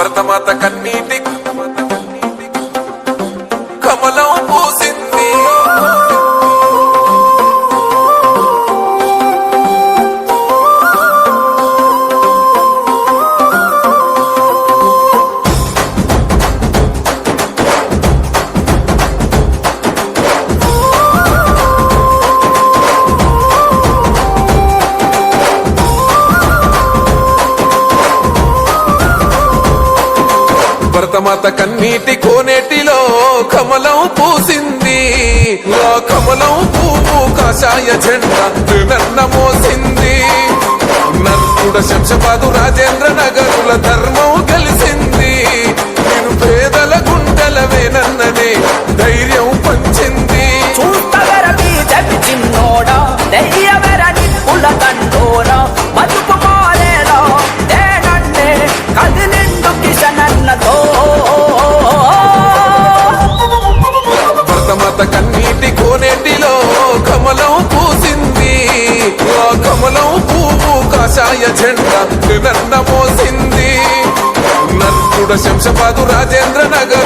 భరతమాత కన్నీటి భరతమాత కన్నీటి కోనేటిలో కమలం పూసింది. ఆ కమలం పువ్వు కాషాయ జెండా నన్న మోసింది. నర్కుడ శంషపాదు రాజేంద్ర నగర్ ఆ కమలం పువ్వు కాషాయ జెండా నన్న మోసింది. నర్కుడ శంషపాదు రాజేంద్ర నగర్